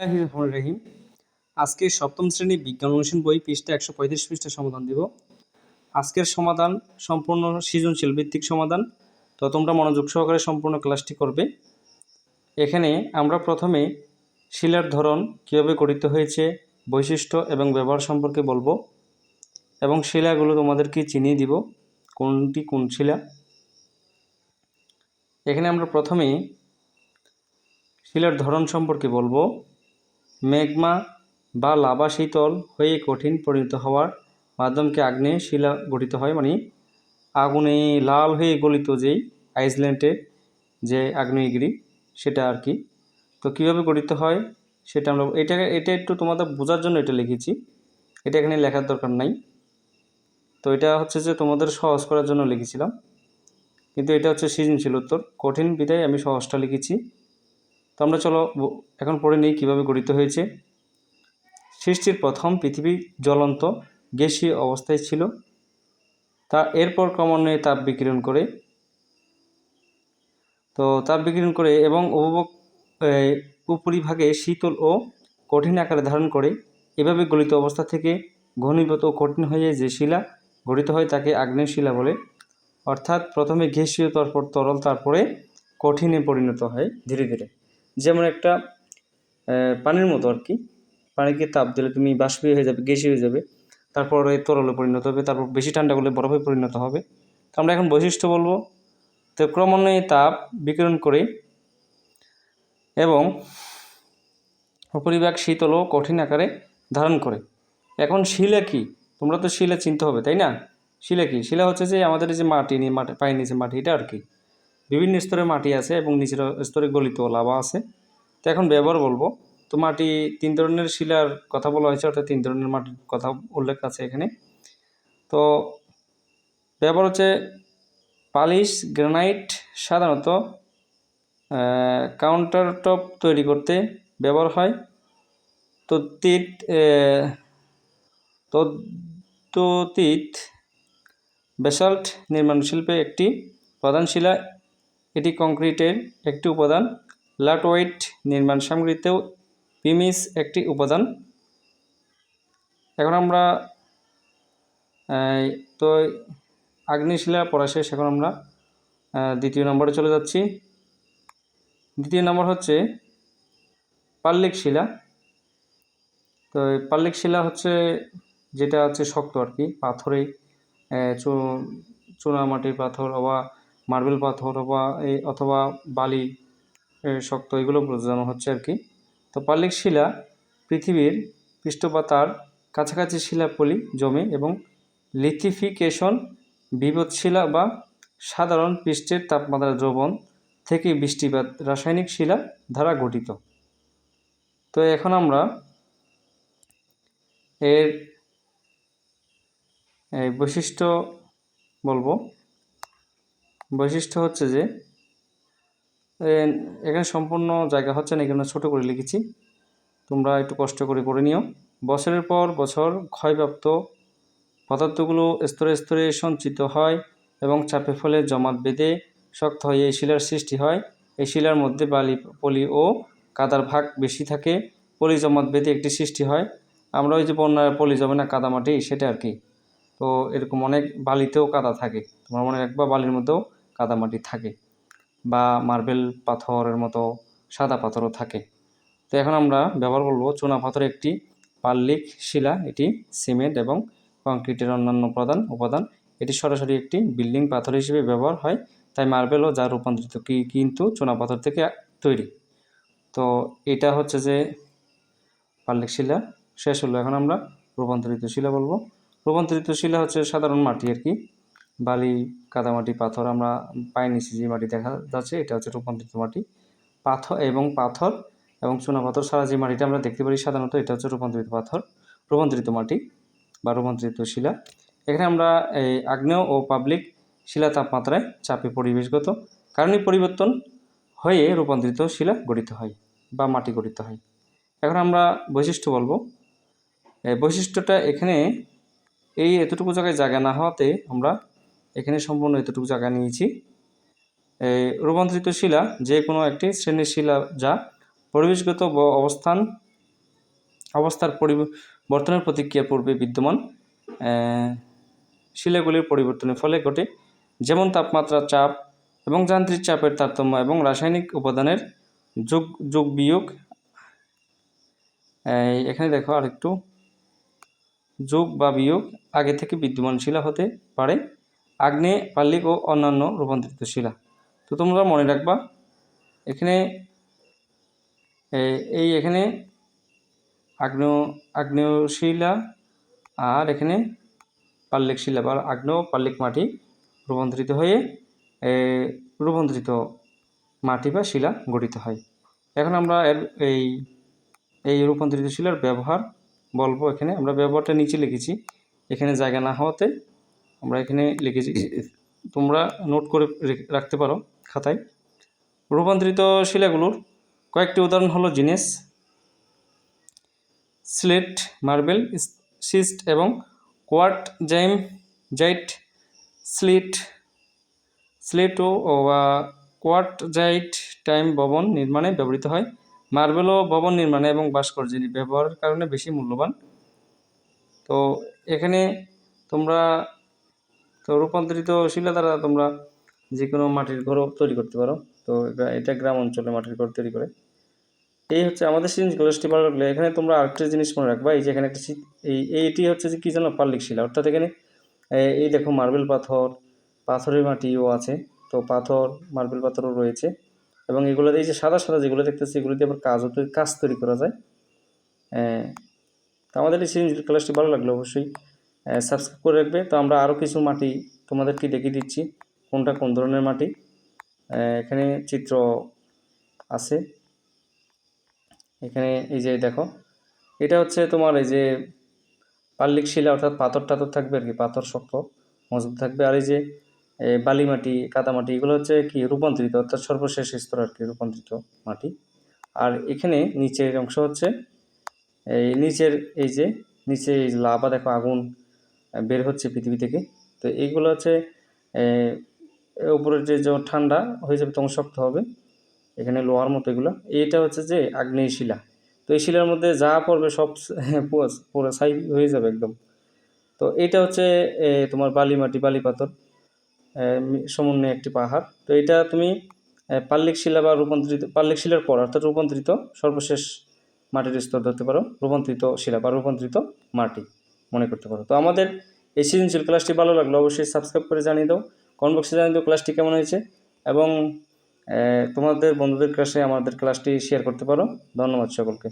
রহিম। আজকে সপ্তম শ্রেণি বিজ্ঞান অনুশীলন বই পৃষ্ঠা একশো পঁয়ত্রিশ পৃষ্ঠা সমাধান দিব। আজকের সমাধান সম্পূর্ণ সৃজনশীল ভিত্তিক সমাধান। তো তোমরা মনোযোগ সহকারে সম্পূর্ণ ক্লাসটি করবে। এখানে আমরা প্রথমে শিলার ধরন কীভাবে গঠিত হয়েছে, বৈশিষ্ট্য এবং ব্যবহার সম্পর্কে বলব। এবং শিলাগুলো তোমাদেরকে চিনিয়ে দিব, কোনটি কোন শিলা। এখানে আমরা প্রথমে শিলার ধরন সম্পর্কে বলব। ম্যাগমা বা লাভা শীতল হয়ে কঠিন পরিণত হওয়ার মাধ্যমকে আগ্নেয় শিলা গঠিত হয় মানে আগুনে লাল হয়ে গলিত যেই আইসল্যান্ডের যে আগ্নেয়গিরি, সেটা আর কি। তো কীভাবে গঠিত হয় সেটা আমরা, এটা এটা একটু তোমাদের বোঝার জন্য এটা লিখেছি। এটা এখানে লেখার দরকার নাই। তো এটা হচ্ছে যে তোমাদের সহজ করার জন্য লিখেছিলাম। কিন্তু এটা হচ্ছে সৃজনশীল উত্তর। কঠিন বিদায় আমি সহজটা লিখেছি। তো আমরা চলো এখন পড়ে নিই কীভাবে গঠিত হয়েছে। সৃষ্টির প্রথম পৃথিবী জ্বলন্ত, গ্যাসীয় অবস্থায় ছিল। তা এরপর ক্রমান্বয়ে তাপ বিকিরণ করে। তো তাপ বিকিরণ করে এবং উপভোগ উপরিভাগে শীতল ও কঠিন আকারে ধারণ করে। এভাবে গলিত অবস্থা থেকে ঘনীভূত ও কঠিন হয়ে যে শিলা গঠিত হয় তাকে আগ্নেয় শিলা বলে। অর্থাৎ প্রথমে গ্যাসীয় তারপর তরল, তারপরে কঠিনে পরিণত হয় ধীরে ধীরে। যেমন একটা পানির মতো আর কি। পানিকে তাপ দিলে তুমি বাষ্পীয় হয়ে যাবে, গ্যাসীয় হয়ে যাবে। তারপরে তরলে পরিণত হবে, তারপর বেশি ঠান্ডা করলে বরফে পরিণত হবে। তো আমরা এখন বৈশিষ্ট্য বলব। তো ক্রমান্বয়ে তাপ বিকিরণ করে এবং উপরিভাগ শীতল ও কঠিন আকারে ধারণ করে। এখন শিলা কি? তোমরা তো শিলা চিনতে হবে, তাই না? শিলা কি? শিলা হচ্ছে যে আমাদের যে মাটি নিয়ে, মাটি, পায়ের নিচে মাটি, এটা আর কি। বিভিন্ন স্তরে মাটি আছে এবং নিচের স্তরে গলিত লাভা আছে। তো এখন ব্যবহার বলব। তো মাটি তিন ধরনের শিলার কথা বলা হয়েছে, অর্থাৎ তিন ধরনের মাটির কথা উল্লেখ আছে এখানে। তো ব্যবহার হচ্ছে পালিশ, গ্রানাইট, সাধারণত কাউন্টার টপ তৈরি করতে ব্যবহার হয়। তো তিত তদ্যতীত বেসাল্ট নির্মাণ শিল্পে একটি প্রধান শিলা। এটি কংক্রিটের একটি উপাদান। লাটওয়েট নির্মাণ সামগ্রীতেও পিমিস একটি উপাদান। এখন আমরা তো আগ্নেয়শিলা পড়া শেষ এখন আমরা দ্বিতীয় নম্বরে চলে যাচ্ছি। দ্বিতীয় নম্বর হচ্ছে পাল্লিক শিলা। তো পাল্লিক শিলা হচ্ছে যেটা হচ্ছে শক্ত আর কি পাথরে আহ, চু- চুনামাটির পাথর অথবা মার্বেল পাথর বা এই অথবা বালি শক্ত এগুলো বোঝানো হচ্ছে আর কি। তো পাল্লিক শিলা পৃথিবীর পৃষ্ঠপাতার কাছাকাছি শিলাপলি জমে এবং লিথিফিকেশন বিপদ শিলা বা সাধারণ পৃষ্ঠের তাপমাত্রা দ্রবণ থেকে বৃষ্টিপাত রাসায়নিক শিলা দ্বারা গঠিত। তো এখন আমরা এর বৈশিষ্ট্য বলব। বৈশিষ্ট্য হচ্ছে যে এখানে সম্পূর্ণ জায়গা হচ্ছে না, এখানে ছোটো করে লিখেছি। তোমরা একটু কষ্ট করে করে নিও। বছরের পর বছর ক্ষয়প্রাপ্ত পদার্থগুলো স্তরে স্তরে সঞ্চিত হয় এবং চাপে ফলে জমাট বেঁধে শক্ত হয়ে এই শিলার সৃষ্টি হয়। এই শিলার মধ্যে বালি, পলি ও কাদার ভাগ বেশি থাকে পলি জমাট বেঁধে একটি সৃষ্টি হয়। আমরা ওই যে বন্যার পলি জমে না কাদা মাটি সেটা আর কি। তো এরকম অনেক বালিতেও কাদা থাকে। তোমরা মনে রাখবা, বালির মধ্যেও কাদা মাটি থাকে বা মার্বেল পাথরের মতো সাদা পাথরও থাকে। তো এখন আমরা ব্যবহার করব চুনা পাথরের একটি পাল্লিক শিলা, এটি সিমেন্ট এবং কংক্রিটের অন্যান্য প্রধান উপাদান। এটি সরাসরি একটি বিল্ডিং পাথর হিসেবে ব্যবহার হয়, তাই মার্বেলও যা রূপান্তরিত কি- কিন্তু চুনা পাথর থেকে তৈরি। তো এটা হচ্ছে যে পাল্লিক শিলা, শেষ হলো। এখন আমরা রূপান্তরিত শিলা বলব। রূপান্তরিত শিলা হচ্ছে সাধারণ মাটি আর কি। বালি, কাদামাটি, পাথর আমরা পায়ের নিচে যে মাটি দেখা যাচ্ছে, এটা হচ্ছে রূপান্তরিত মাটি। পাথর এবং পাথর এবং চুনা পাথর ছাড়া যে মাটিটা আমরা দেখতে পারি সাধারণত, এটা হচ্ছে রূপান্তরিত পাথর, রূপান্তরিত মাটি বা রূপান্তরিত শিলা। এখানে আমরা এই আগ্নেয় ও পাবলিক শিলা তাপমাত্রায় চাপে পরিবেশগত কারণে পরিবর্তন হয়ে রূপান্তরিত শিলা গঠিত হয় বা মাটি গঠিত হয়। এখন আমরা বৈশিষ্ট্য বলব। বৈশিষ্ট্যটা এখানে এই এতটুকু জায়গায় জায়গা না হওয়াতে আমরা এখানে সম্পূর্ণ এতটুকু জায়গা নিয়েছি। রূপান্তরিত শিলা যে কোনো একটি শ্রেণির শিলা যা পরিবেশগত অবস্থান, অবস্থার পরিবর্তনের প্রতিক্রিয়ার পূর্বে বিদ্যমান। শিলাগুলির পরিবর্তনের ফলে ঘটে যেমন তাপমাত্রা, চাপ এবং যান্ত্রিক চাপের তারতম্য এবং রাসায়নিক উপাদানের যোগ যোগ বিয়োগ। এখানে দেখো আরেকটু। যোগ বা বিয়োগ আগে থেকে বিদ্যমান শিলা হতে পারে। আগ্নেয় পাল্লিক ও অন্যান্য রূপান্তরিত শিলা। তো তোমরা মনে রাখবা, এখানে এই- এখানে আগ্নেয় আগ্নেয় শিলা আর এখানে পাল্লিক শিলা বা আগ্নেয় পাল্লিক মাটি রূপান্তরিত হয়ে রূপান্তরিত মাটি বা শিলা গঠিত হয়। এখন আমরা এর এই এই রূপান্তরিত শিলার ব্যবহার বলব এখানে। আমরা ব্যবহারটা নিচে লিখেছি। এখানে জায়গা না হওয়াতে আমরা এখানে লিখেছি তোমরা নোট করে রাখতে পারো খাতায়। রূপান্তরিত শিলাগুলোর কয়েকটি উদাহরণ হলো জিনেস স্লেট মার্বেল সিস্ট এবং কোয়ার্ট জাইম জাইট স্লিট স্লেট ও বা কোয়ার্ট জাইট টাইম ভবন নির্মাণে ব্যবহৃত হয়। মার্বেলও ভবন নির্মাণে এবং ভাস্কর্যের ব্যবহারের কারণে বেশি মূল্যবান। তো এখানে তোমরা তো রূপান্তরিত শিলা দ্বারা তোমরা যে কোনো মাটির ঘরও তৈরি করতে পারো। তো এটা- গ্রাম অঞ্চলে মাটির ঘর তৈরি করে। এই হচ্ছে আমাদের সিরিজ কলেজটি ভালো লাগলে এখানে তোমরা আরেকটা জিনিস মনে রাখবা, এই যে এখানে একটা এই, এইটি হচ্ছে যে কী জানো পাল্লিক শিলা। অর্থাৎ এখানে এই দেখো মার্বেল পাথর, পাথরের মাটিও আছে। তো পাথর, মার্বেল পাথরও রয়েছে। এবং এগুলো, এই যে সাদা সাদা যেগুলো দেখতেছি এগুলো দিয়ে আবার কাজও কাজ তৈরি করা যায়। তো আমাদের এই সিরিজ ক্লাসটি ভালো লাগল অবশ্যই সাবস্ক্রাইব করে রাখবে। তো আমরা আরও কিছু মাটি তোমাদেরকে দেখিয়ে দিচ্ছি। কোনটা কোন ধরনের মাটি? এখানে চিত্র আছে। এখানে এই যে দেখো, এটা হচ্ছে তোমার এই যে পাল্লিক শিলা, অর্থাৎ পাথর টাথর থাকবে আর কি, পাথর শক্ত, মজবুত থাকবে। আর এই যে বালি মাটি, কাদা মাটি, এগুলো হচ্ছে কি, রূপান্তরিত, অর্থাৎ সর্বশেষ স্তর আর কি, রূপান্তরিত মাটি। আর এখানে নিচের অংশ হচ্ছে, এই নিচের এই যে, নিচে এই লাভা দেখো, আগুন বের হচ্ছে পৃথিবী থেকে। তো এইগুলো হচ্ছে উপরের যে ঠান্ডা হয়ে যাবে তখন শক্ত হবে। এখানে লোহার মতো এগুলো। এইটা হচ্ছে যে আগ্নেয় শিলা। তো এই শিলার মধ্যে যা পড়বে সব পুরো- ছাই হয়ে যাবে একদম। তো এটা হচ্ছে তোমার বালি মাটি বালি পাথর সমন্বয়ে একটি পাহাড়। তো এটা তুমি পাল্লিক শিলা বা রূপান্তরিত, পাল্লিক শিলার পর অর্থাৎ রূপান্তরিত সর্বশেষ মাটির স্তর ধরতে পারো। রূপান্তরিত শিলা বা রূপান্তরিত মাটি। মনে করতে পারো। তো আমাদের এই সৃজনশীল ক্লাসটি ভালো লাগল অবশ্যই সাবস্ক্রাইব করে জানিয়ে দাও। কমেন্ট বক্সে জানিয়ে দাও ক্লাসটি কেমন হয়েছে এবং তোমাদের বন্ধুদের কাছে আমাদের ক্লাসটি শেয়ার করতে পারো। ধন্যবাদ সকলকে।